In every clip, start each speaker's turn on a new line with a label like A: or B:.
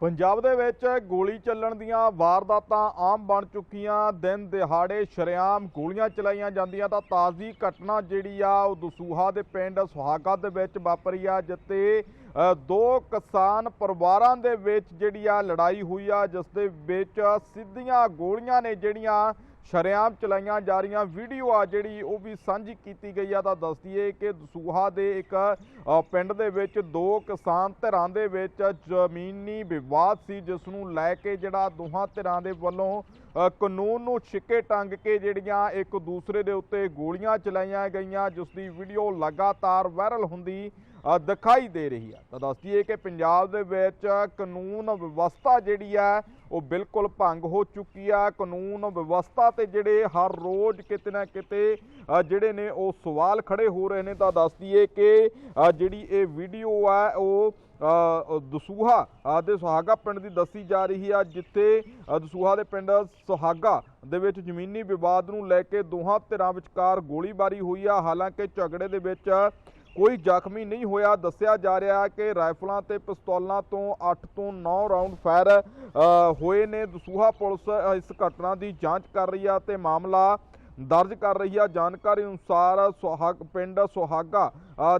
A: ਪੰਜਾਬ ਦੇ ਵਿੱਚ ਗੋਲੀ ਚੱਲਣ ਦੀਆਂ ਵਾਰਦਾਤਾਂ ਆਮ ਬਣ ਚੁੱਕੀਆਂ। ਦਿਨ ਦਿਹਾੜੇ ਸ਼ਰੇਆਮ ਗੋਲੀਆਂ ਚਲਾਈਆਂ ਜਾਂਦੀਆਂ ਤਾਂ ਤਾਜ਼ੀ ਘਟਨਾ ਜਿਹੜੀ ਆ, ਉਹ ਦਸੂਹਾ ਦੇ ਪਿੰਡ ਸੁਹਾਗਾ ਦੇ ਵਿੱਚ ਵਾਪਰੀ ਆ ਜਿੱਤੇ ਦੋ ਕਿਸਾਨ ਪਰਿਵਾਰਾਂ ਦੇ ਵਿੱਚ ਜਿਹੜੀ ਆ ਲੜਾਈ ਹੋਈ ਆ, ਜਿਸ ਦੇ ਵਿੱਚ ਸਿੱਧੀਆਂ ਗੋਲੀਆਂ ਨੇ ਜਿਹੜੀਆਂ ਸ਼ਰੇਆਮ ਚਲਾਈਆਂ ਜਾ ਰਹੀਆਂ ਵੀਡੀਓ ਆ ਜਿਹੜੀ ਉਹ ਵੀ ਸਾਂਝੀ ਕੀਤੀ ਗਈ ਆ। ਤਾਂ ਦੱਸਦੀ ਏ ਕਿ ਦਸੂਹਾ ਦੇ ਇੱਕ ਪਿੰਡ ਦੇ ਵਿੱਚ ਦੋ ਕਿਸਾਨ ਧਿਰਾਂ ਦੇ ਵਿੱਚ ਜ਼ਮੀਨੀ ਵਿਵਾਦ ਸੀ, ਜਿਸ ਨੂੰ ਲੈ ਕੇ ਜਿਹੜਾ ਦੋਹਾਂ ਧਿਰਾਂ ਦੇ ਵੱਲੋਂ ਕਾਨੂੰਨ ਨੂੰ ਛਿੱਕੇ ਟੰਗ ਕੇ ਜਿਹੜੀਆਂ ਇੱਕ ਦੂਸਰੇ ਦੇ ਉੱਤੇ ਗੋਲੀਆਂ ਚਲਾਈਆਂ ਗਈਆਂ, ਜਿਸ ਦੀ ਵੀਡੀਓ ਲਗਾਤਾਰ ਵਾਇਰਲ ਹੁੰਦੀ ਦਿਖਾਈ ਦੇ ਰਹੀ ਹੈ ਤਾਂ ਦੱਸਦੀ ਹੈ ਕਿ ਪੰਜਾਬ ਦੇ ਵਿੱਚ ਕਾਨੂੰਨ ਵਿਵਸਥਾ ਜਿਹੜੀ ਹੈ ਉਹ ਬਿਲਕੁਲ ਭੰਗ ਹੋ ਚੁੱਕੀ ਆ। ਕਾਨੂੰਨ ਵਿਵਸਥਾ ਤੇ ਜਿਹੜੇ ਹਰ ਰੋਜ਼ ਕਿਤੇ ਨਾ ਕਿਤੇ ਜਿਹੜੇ ਨੇ ਉਹ ਸਵਾਲ ਖੜੇ ਹੋ ਰਹੇ ਨੇ, ਤਾਂ ਦੱਸਦੀ ਹੈ ਕਿ ਜਿਹੜੀ ਇਹ ਵੀਡੀਓ ਆ, ਉਹ ਦਸੂਹਾ ਦੇ ਸੁਹਾਗਾ ਪਿੰਡ ਦੀ ਦੱਸੀ ਜਾ ਰਹੀ ਆ, ਜਿੱਥੇ ਦਸੂਹਾ ਦੇ ਪਿੰਡ ਸੁਹਾਗਾ ਦੇ ਵਿੱਚ ਜ਼ਮੀਨੀ ਵਿਵਾਦ ਨੂੰ ਲੈ ਕੇ ਦੋਹਾਂ ਧਿਰਾਂ ਵਿਚਕਾਰ ਗੋਲੀਬਾਰੀ ਹੋਈ ਆ। ਹਾਲਾਂਕਿ ਝਗੜੇ ਦੇ ਵਿੱਚ ਕੋਈ ਜ਼ਖਮੀ ਨਹੀਂ ਹੋਇਆ। ਦੱਸਿਆ ਜਾ ਰਿਹਾ ਹੈ ਕਿ ਰਾਈਫਲਾਂ ਤੇ ਪਿਸਤੌਲਾਂ ਤੋਂ 8 ਤੋਂ 9 ਰਾਉਂਡ ਫਾਇਰ ਹੋਏ ਨੇ। ਦਸੂਹਾ ਪੁਲਿਸ ਇਸ ਘਟਨਾ ਦੀ ਜਾਂਚ ਕਰ ਰਹੀ ਆ ਤੇ ਮਾਮਲਾ ਦਰਜ ਕਰ ਰਹੀ ਆ। ਜਾਣਕਾਰੀ ਅਨੁਸਾਰ ਸੁਹਾਗ, ਪਿੰਡ ਸੁਹਾਗਾ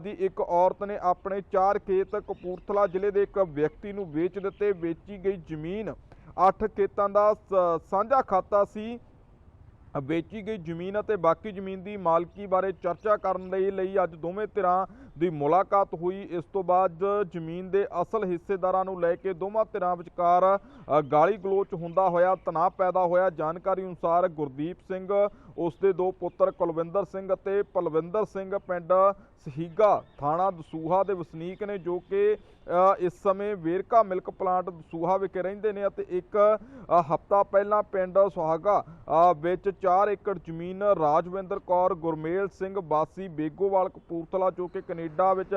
A: ਦੀ ਇੱਕ ਔਰਤ ਨੇ ਆਪਣੇ ਚਾਰ ਖੇਤ ਕਪੂਰਥਲਾ ਜ਼ਿਲ੍ਹੇ ਦੇ ਇੱਕ ਵਿਅਕਤੀ ਨੂੰ ਵੇਚ ਦਿੱਤੇ। ਵੇਚੀ ਗਈ ਜ਼ਮੀਨ 8 ਖੇਤਾਂ ਦਾ ਸਾਂਝਾ ਖਾਤਾ ਸੀ। ਵੇਚੀ ਗਈ ਜ਼ਮੀਨ ਅਤੇ ਬਾਕੀ ਜ਼ਮੀਨ ਦੀ ਮਾਲਕੀ ਬਾਰੇ ਚਰਚਾ ਕਰਨ ਦੇ ਲਈ ਅੱਜ ਦੋਵੇਂ ਧਿਰਾਂ ਦੀ ਮੁਲਾਕਾਤ ਹੋਈ। ਇਸ ਤੋਂ ਬਾਅਦ ਜ਼ਮੀਨ ਦੇ ਅਸਲ ਹਿੱਸੇਦਾਰਾਂ ਨੂੰ ਲੈ ਕੇ ਦੋਵਾਂ ਧਿਰਾਂ ਵਿਚਕਾਰ ਗਾਲੀ ਗਲੋਚ ਹੁੰਦਾ ਹੋਇਆ, ਤਣਾਅ ਪੈਦਾ ਹੋਇਆ। ਜਾਣਕਾਰੀ ਅਨੁਸਾਰ ਗੁਰਦੀਪ ਸਿੰਘ ਉਸ ਦੇ ਦੋ ਪੁੱਤਰ ਕੁਲਵਿੰਦਰ ਸਿੰਘ ਅਤੇ ਪਲਵਿੰਦਰ ਸਿੰਘ ਪਿੰਡ ਸਹੀਗਾ ਥਾਣਾ ਦਸੂਹਾ ਦੇ ਵਸਨੀਕ ਨੇ ਜੋ ਕਿ ਇਸ ਸਮੇਂ ਵੇਰਕਾ ਮਿਲਕ ਪਲਾਂਟ ਦਸੂਹਾ ਵਿਖੇ ਰਹਿੰਦੇ ਨੇ ਅਤੇ ਇੱਕ ਹਫਤਾ ਪਹਿਲਾਂ ਪਿੰਡ ਸੁਹਾਗਾ ਵਿੱਚ 4 ਏਕੜ ਜ਼ਮੀਨ ਰਾਜਵਿੰਦਰ ਕੌਰ, ਗੁਰਮੇਲ ਸਿੰਘ ਬਾਸੀ, ਬੇਗੋਵਾਲ ਕਪੂਰਥਲਾ ਜੋ ਕਿ ਕੈਨੇਡਾ ਵਿੱਚ,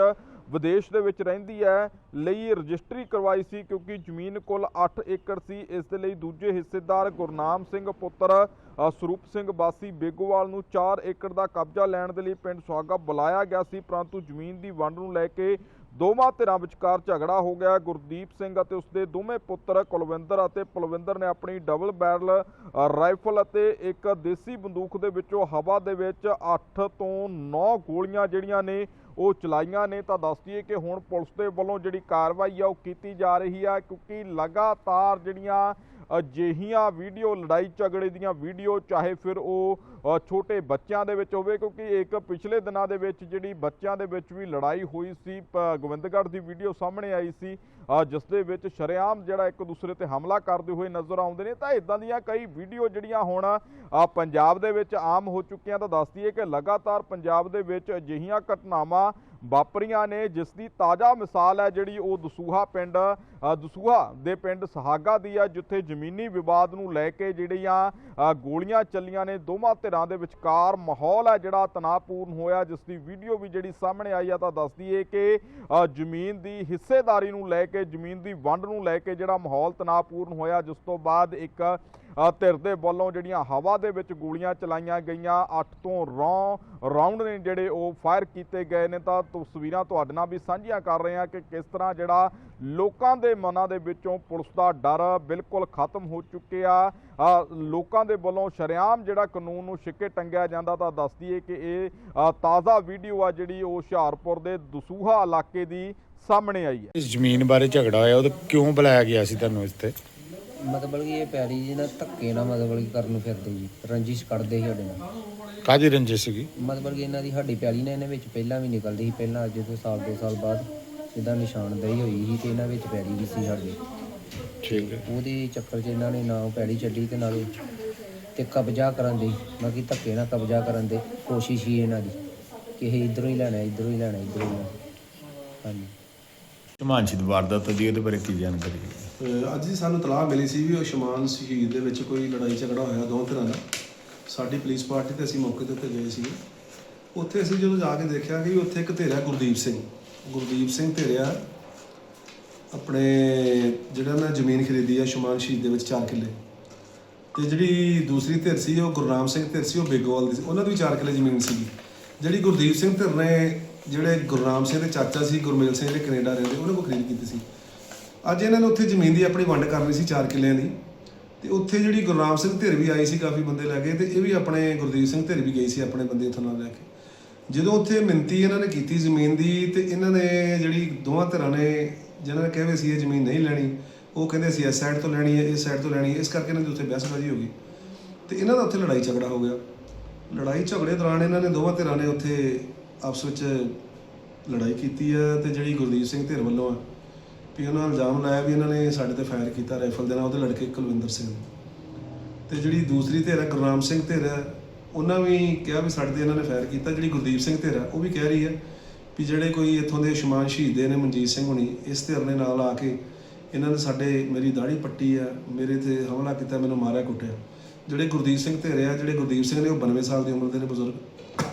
A: ਵਿਦੇਸ਼ ਦੇ ਵਿੱਚ ਰਹਿੰਦੀ ਹੈ, ਲਈ ਰਜਿਸਟਰੀ ਕਰਵਾਈ ਸੀ ਕਿਉਂਕਿ ਜ਼ਮੀਨ ਕੁੱਲ 8 ਏਕੜ ਸੀ। ਇਸ ਦੇ ਲਈ ਦੂਜੇ ਹਿੱਸੇਦਾਰ ਗੁਰਨਾਮ ਸਿੰਘ ਪੁੱਤਰ ਸਰੂਪ ਸਿੰਘ ਬਾਸੀ ਬੇਗੋਵਾਲ ਨੂੰ 4 ਏਕੜ ਦਾ ਕਬਜ਼ਾ ਲੈਣ ਦੇ ਲਈ ਪਿੰਡ ਸੁਹਾਗਾ ਬੁਲਾਇਆ ਗਿਆ ਸੀ, ਪਰੰਤੂ ਜ਼ਮੀਨ ਦੀ ਵੰਡ ਨੂੰ ਲੈ ਕੇ ਦੋਵਾਂ ਧਿਰਾਂ ਵਿਚਕਾਰ ਝਗੜਾ ਹੋ ਗਿਆ। ਗੁਰਦੀਪ ਸਿੰਘ ਅਤੇ ਉਸਦੇ ਦੋਵੇਂ ਪੁੱਤਰ ਕੁਲਵਿੰਦਰ ਅਤੇ ਪਲਵਿੰਦਰ ਨੇ ਆਪਣੀ ਡਬਲ ਬੈਰਲ ਰਾਈਫਲ ਅਤੇ ਇੱਕ ਦੇਸੀ ਬੰਦੂਕ ਦੇ ਵਿੱਚੋਂ ਹਵਾ ਦੇ ਵਿੱਚ 8 ਤੋਂ 9 ਗੋਲੀਆਂ ਜਿਹੜੀਆਂ ਨੇ ਉਹ ਚਲਾਈਆਂ ਨੇ। ਤਾਂ ਦੱਸਦੀਏ ਕਿ ਹੁਣ ਪੁਲਿਸ ਦੇ ਵੱਲੋਂ ਜਿਹੜੀ ਕਾਰਵਾਈ ਆ ਉਹ ਕੀਤੀ ਜਾ ਰਹੀ ਆ, ਕਿਉਂਕਿ ਲਗਾਤਾਰ ਜਿਹੜੀਆਂ ਅਜਿਹੀਆਂ ਵੀਡੀਓ, ਲੜਾਈ ਝਗੜੇ ਦੀਆਂ ਵੀਡੀਓ, ਚਾਹੇ ਫਿਰ ਉਹ ਛੋਟੇ ਬੱਚਿਆਂ ਦੇ ਵਿੱਚ ਹੋਵੇ, ਕਿਉਂਕਿ ਇੱਕ ਪਿਛਲੇ ਦਿਨਾਂ ਦੇ ਵਿੱਚ ਜਿਹੜੀ ਬੱਚਿਆਂ ਦੇ ਵਿੱਚ ਵੀ ਲੜਾਈ ਹੋਈ ਸੀ, ਪ- ਗੋਬਿੰਦਗੜ੍ਹ ਦੀ ਵੀਡੀਓ ਸਾਹਮਣੇ ਆਈ ਸੀ ਜਿਸ ਦੇ ਵਿੱਚ ਸ਼ਰੇਆਮ ਜਿਹੜਾ ਇੱਕ ਦੂਸਰੇ ਤੇ ਹਮਲਾ ਕਰਦੇ ਹੋਏ ਨਜ਼ਰ ਆਉਂਦੇ ਨੇ, ਤਾਂ ਇਦਾਂ ਦੀਆਂ ਕਈ ਵੀਡੀਓ ਜਿਹੜੀਆਂ ਹੁਣ ਪੰਜਾਬ ਦੇ ਵਿੱਚ ਆਮ ਹੋ ਚੁੱਕੀਆਂ ਤਾਂ ਦੱਸਦੀ ਹੈ ਕਿ ਲਗਾਤਾਰ ਪੰਜਾਬ ਦੇ ਵਿੱਚ ਅਜਿਹੀਆਂ ਘਟਨਾਵਾਂ ਵਾਪਰੀਆਂ ਨੇ, ਜਿਸ ਦੀ ਤਾਜ਼ਾ ਮਿਸਾਲ ਹੈ ਜਿਹੜੀ ਉਹ ਦਸੂਹਾ ਪਿੰਡ ਦਸੂਹਾ ਦੇ ਪਿੰਡ ਸਹਾਗਾ ਦੀ ਆ, ਜਿੱਥੇ ਜ਼ਮੀਨੀ ਵਿਵਾਦ ਨੂੰ ਲੈ ਕੇ ਜਿਹੜੀਆਂ ਗੋਲੀਆਂ ਚੱਲੀਆਂ ਨੇ, ਦੋਵਾਂ ਧਿਰਾਂ ਦੇ ਵਿਚਕਾਰ ਮਾਹੌਲ ਹੈ ਜਿਹੜਾ ਤਣਾਅਪੂਰਨ ਹੋਇਆ ਜਿਸ ਦੀ ਵੀਡੀਓ ਵੀ ਜਿਹੜੀ ਸਾਹਮਣੇ ਆਈ ਆ ਤਾਂ ਦੱਸਦੀ ਏ ਕਿ ਜ਼ਮੀਨ ਦੀ ਹਿੱਸੇਦਾਰੀ ਨੂੰ ਲੈ ਕੇ, ਜ਼ਮੀਨ ਦੀ ਵੰਡ ਨੂੰ ਲੈ ਕੇ ਜਿਹੜਾ ਮਾਹੌਲ ਤਣਾਅਪੂਰਨ ਹੋਇਆ, ਜਿਸ ਤੋਂ ਬਾਅਦ ਇੱਕ ਧਿਰ ਦੇ ਵੱਲੋਂ ਜਿਹੜੀਆਂ ਹਵਾ ਦੇ ਵਿੱਚ ਗੋਲੀਆਂ ਚਲਾਈਆਂ ਗਈਆਂ 8 ਤੋਂ ਰੌ ਰਾਉਂਡ ਨੇ ਜਿਹੜੇ ਉਹ ਫਾਇਰ ਕੀਤੇ ਗਏ ਨੇ, ਤਾਂ ਤਸਵੀਰਾਂ ਤੁਹਾਡੇ ਨਾਲ ਵੀ ਸਾਂਝੀਆਂ ਕਰ ਰਹੇ ਹਾਂ ਕਿ ਕਿਸ ਤਰ੍ਹਾਂ ਜਿਹੜਾ ਲੋਕਾਂ ਦੇ ਮਨਾਂ ਦੇ ਵਿੱਚੋਂ ਪੁਲਿਸ ਦਾ ਡਰ ਬਿਲਕੁਲ ਖਤਮ ਹੋ ਚੁੱਕਿਆ। ਲੋਕਾਂ ਦੇ ਵੱਲੋਂ ਸ਼ਰੇਆਮ ਜਿਹੜਾ ਕਾਨੂੰਨ ਨੂੰ ਛਿੱਕੇ ਟੰਗਿਆ ਜਾਂਦਾ ਤਾਂ ਦੱਸਦੀ ਹੈ ਕਿ ਇਹ ਤਾਜ਼ਾ ਵੀਡੀਓ ਆ ਜਿਹੜੀ ਉਹ ਹੁਸ਼ਿਆਰਪੁਰ ਦੇ ਦਸੂਹਾ ਇਲਾਕੇ ਦੀ ਸਾਹਮਣੇ ਆਈ ਹੈ।
B: ਇਸ ਜ਼ਮੀਨ ਬਾਰੇ ਝਗੜਾ ਹੋਇਆ ਉਹ ਕਿਉਂ ਬੁਲਾਇਆ ਗਿਆ ਸੀ ਤੁਹਾਨੂੰ ਇਸ ਤੇ?
C: ਮਤਲਬ ਕਿ ਇਹ ਪੈਲੀ ਜੀ ਨਾ ਧੱਕੇ ਨਾਲ ਮਤਲਬ ਕਿ ਕਰਨ ਨੂੰ ਫਿਰਦੇ ਜੀ ਰੰਜਿਸ਼ ਕੱਢਦੇ ਸੀ ਸਾਡੇ ਨਾਲ।
B: ਕਾਹਦੀ ਰੰਜਿਸ਼ ਸੀਗੀ?
C: ਮਤਲਬ ਕਿ ਇਹਨਾਂ ਦੀ ਸਾਡੀ ਪੈਲੀ ਨੇ ਇਹਨੇ ਵਿੱਚ ਪਹਿਲਾਂ ਵੀ ਨਿਕਲਦੀ ਸੀ ਪਹਿਲਾਂ ਅੱਜ ਤੋਂ ਸਾਲ ਦੋ ਸਾਲ ਬਾਅਦ। ਜਿੱਦਾਂ ਨਿਸ਼ਾਨਦੇਹੀ ਹੋਈ ਸੀ ਤੇ ਇਹਨਾਂ ਵਿੱਚ ਪੈਲੀ ਵੀ ਸੀ ਸਾਡੀ।
B: ਠੀਕ ਹੈ।
C: ਉਹਦੇ ਚੱਕਰ 'ਚ ਇਹਨਾਂ ਨੇ ਨਾ ਉਹ ਪੈਲੀ ਛੱਡੀ ਤੇ ਨਾਲੇ ਤੇ ਕਬਜ਼ਾ ਕਰਨ ਦੀ ਮਤਲਬ ਕਿ ਧੱਕੇ ਨਾਲ ਕਬਜ਼ਾ ਕਰਨ ਦੇ ਕੋਸ਼ਿਸ਼ ਹੀ ਇਹਨਾਂ ਦੀ ਕਿ ਇਹ ਇਧਰੋਂ ਹੀ ਲੈਣਾ ਇਧਰੋਂ ਹੀ ਲੈਣਾ ਇਧਰੋਂ ਹੀ ਲੈਣਾ। ਹਾਂਜੀ।
B: ਹਿਮਾਂਸ਼ੀ ਦੀ ਵਾਰਦਾਤ ਜੀ ਉਹਦੇ ਬਾਰੇ ਕੀ ਜਾਣਕਾਰੀ ਹੈ?
D: ਅਹ ਅੱਜ ਹੀ ਸਾਨੂੰ ਤਲਾਹ ਮਿਲੀ ਸੀ ਵੀ ਉਹ ਸ਼ਮਾਨ ਸ਼ਹੀਦ ਦੇ ਵਿੱਚ ਕੋਈ ਲੜਾਈ ਝਗੜਾ ਹੋਇਆ ਦੋ ਤਰ੍ਹਾਂ ਦਾ। ਸਾਡੀ ਪੁਲਿਸ ਪਾਰਟੀ ਤੇ ਅਸੀਂ ਮੌਕੇ ਦੇ ਉੱਤੇ ਗਏ ਸੀ ਉੱਥੇ ਅਸੀਂ ਜਦੋਂ ਜਾ ਕੇ ਦੇਖਿਆ ਕਿ ਉੱਥੇ ਇੱਕ ਧੇਰਿਆ ਗੁਰਦੀਪ ਸਿੰਘ। ਗੁਰਦੀਪ ਸਿੰਘ ਧੇਰਿਆ ਆਪਣੇ ਜਿਹੜਾ ਮੈਂ ਜ਼ਮੀਨ ਖਰੀਦੀ ਆ ਸ਼ਮਾਨ ਸ਼ਹੀਦ ਦੇ ਵਿੱਚ 4 ਕਿੱਲੇ। ਤੇ ਜਿਹੜੀ ਦੂਸਰੀ ਧਿਰ ਸੀ, ਉਹ ਗੁਰਨਾਮ ਸਿੰਘ ਧਿਰ ਸੀ, ਉਹ ਬੇਗੋਵਾਲ ਦੀ ਸੀ। ਉਹਨਾਂ ਦੀ ਵੀ 4 ਕਿੱਲੇ ਜ਼ਮੀਨ ਸੀਗੀ। ਜਿਹੜੀ ਗੁਰਦੀਪ ਸਿੰਘ ਧਿਰ ਨੇ ਜਿਹੜੇ ਗੁਰਨਾਮ ਸਿੰਘ ਦੇ ਚਾਚਾ ਸੀ, ਗੁਰਮੇਲ ਸਿੰਘ ਜਿਹੜੇ ਕੈਨੇਡਾ ਰਹਿੰਦੇ, ਉਹਨਾਂ ਕੋਲ ਖਰੀਦ ਕੀਤੀ ਸੀ। ਅੱਜ ਇਹਨਾਂ ਨੇ ਉੱਥੇ ਜ਼ਮੀਨ ਦੀ ਆਪਣੀ ਵੰਡ ਕਰਨੀ ਸੀ 4 ਕਿੱਲਿਆਂ ਦੀ। ਤੇ ਉੱਥੇ ਜਿਹੜੀ ਗੁਰਨਾਮ ਸਿੰਘ ਧਿਰ ਵੀ ਆਈ ਸੀ ਕਾਫੀ ਬੰਦੇ ਲੈ ਕੇ, ਤੇ ਇਹ ਵੀ ਆਪਣੇ ਗੁਰਦੀਪ ਸਿੰਘ ਧਿਰ ਵੀ ਗਈ ਸੀ ਆਪਣੇ ਬੰਦੇ ਉੱਥੋਂ ਨਾਲ ਲੈ ਕੇ। ਜਦੋਂ ਉੱਥੇ ਮਿੰਤੀ ਇਹਨਾਂ ਨੇ ਕੀਤੀ ਜ਼ਮੀਨ ਦੀ ਤੇ ਇਹਨਾਂ ਨੇ ਜਿਹੜੀ ਦੋਵਾਂ ਧਿਰਾਂ ਨੇ ਜਿਹਨਾਂ ਨੇ ਕਹੇ ਸੀ ਇਹ ਜ਼ਮੀਨ ਨਹੀਂ ਲੈਣੀ, ਉਹ ਕਹਿੰਦੇ ਸੀ ਇਸ ਸਾਈਡ ਤੋਂ ਲੈਣੀ ਹੈ, ਇਸ ਸਾਈਡ ਤੋਂ ਲੈਣੀ ਹੈ, ਇਸ ਕਰਕੇ ਇਹਨਾਂ ਦੀ ਉੱਥੇ ਬਹਿਸਬਾਜ਼ੀ ਹੋ ਗਈ। ਤੇ ਇਹਨਾਂ ਦਾ ਉੱਥੇ ਲੜਾਈ ਝਗੜਾ ਹੋ ਗਿਆ। ਲੜਾਈ ਝਗੜੇ ਦੌਰਾਨ ਇਹਨਾਂ ਨੇ ਦੋਵਾਂ ਧਿਰਾਂ ਨੇ ਉੱਥੇ ਆਪਸ ਵਿੱਚ ਲੜਾਈ ਕੀਤੀ ਹੈ ਤੇ ਜਿਹੜੀ ਗੁਰਦੀਪ ਸਿੰਘ ਧਿਰ ਵੱਲੋਂ ਆ, ਵੀ ਉਹਨਾਂ ਇਲਜ਼ਾਮ ਲਾਇਆ ਵੀ ਇਹਨਾਂ ਨੇ ਸਾਡੇ ਤੇ ਫਾਇਰ ਕੀਤਾ ਰਾਈਫਲ ਦੇ ਨਾਲ ਉਹਦੇ ਲੜਕੇ ਕੁਲਵਿੰਦਰ ਸਿੰਘ ਤੇ ਜਿਹੜੀ ਦੂਸਰੀ ਧਿਰ ਹੈ ਗੁਰਨਾਮ ਸਿੰਘ ਧਿਰ ਹੈ ਉਹਨਾਂ ਵੀ ਕਿਹਾ ਵੀ ਸਾਡੇ ਤੇ ਇਹਨਾਂ ਨੇ ਫਾਇਰ ਕੀਤਾ ਜਿਹੜੀ ਗੁਰਦੀਪ ਸਿੰਘ ਧਿਰ ਉਹ ਵੀ ਕਹਿ ਰਹੀ ਹੈ ਵੀ ਜਿਹੜੇ ਕੋਈ ਇੱਥੋਂ ਦੇ ਸ਼ਮਾਨ ਸ਼ਹੀਦੇ ਨੇ ਮਨਜੀਤ ਸਿੰਘ ਹੁਣੀ ਇਸ ਧਿਰ ਨੇ ਨਾਲ ਆ ਕੇ ਇਹਨਾਂ ਨੇ ਸਾਡੇ ਮੇਰੀ ਦਾੜੀ ਪੱਟੀ ਆ ਮੇਰੇ ਤੇ ਹਮਲਾ ਕੀਤਾ ਮੈਨੂੰ ਮਾਰਿਆ ਕੁੱਟਿਆ। ਜਿਹੜੇ ਗੁਰਦੀਪ ਸਿੰਘ ਧਿਰ ਆ ਜਿਹੜੇ ਗੁਰਦੀਪ ਸਿੰਘ ਨੇ ਉਹ 92 ਸਾਲ ਦੀ ਉਮਰ ਦੇ ਨੇ ਬਜ਼ੁਰਗ।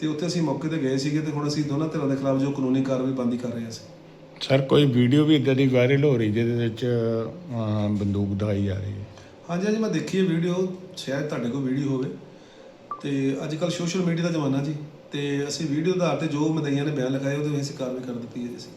D: ਤੇ ਉੱਥੇ ਅਸੀਂ ਮੌਕੇ ਤੇ ਗਏ ਸੀਗੇ ਤੇ ਹੁਣ ਅਸੀਂ ਦੋਨਾਂ ਧਿਰਾਂ ਦੇ ਖਿਲਾਫ ਜੋ ਕਾਨੂੰਨੀ ਕਾਰਵਾਈ ਬੰਦੀ ਕਰ ਰਹੇ ਹਾਂ ਅਸੀਂ।
B: ਸਰ ਕੋਈ ਵੀਡੀਓ ਵੀ ਇਦਾਂ ਦੀ ਵਾਇਰਲ ਹੋ ਰਹੀ ਜਿਹਦੇ ਵਿੱਚ ਬੰਦੂਕ ਦਿਖਾਈ ਜਾ ਰਹੀ ਹੈ?
D: ਹਾਂਜੀ ਹਾਂਜੀ ਮੈਂ ਦੇਖੀ ਹੈ ਵੀਡੀਓ ਸ਼ਾਇਦ ਤੁਹਾਡੇ ਕੋਲ ਵੀਡੀਓ ਹੋਵੇ। ਤੇ ਅੱਜ ਕੱਲ ਸੋਸ਼ਲ ਮੀਡੀਆ ਦਾ ਜ਼ਮਾਨਾ ਜੀ, ਤੇ ਅਸੀਂ ਵੀਡੀਓ ਆਧਾਰ ਤੇ ਜੋ ਮਦਈਆਂ ਨੇ ਬਿਆਨ ਲਗਾਏ ਉਹਦੇ ਵਿੱਚ ਅਸੀਂ ਕਾਰਵਾਈ ਕਰ ਦਿੱਤੀ ਹੈ ਜੀ ਅਸੀਂ।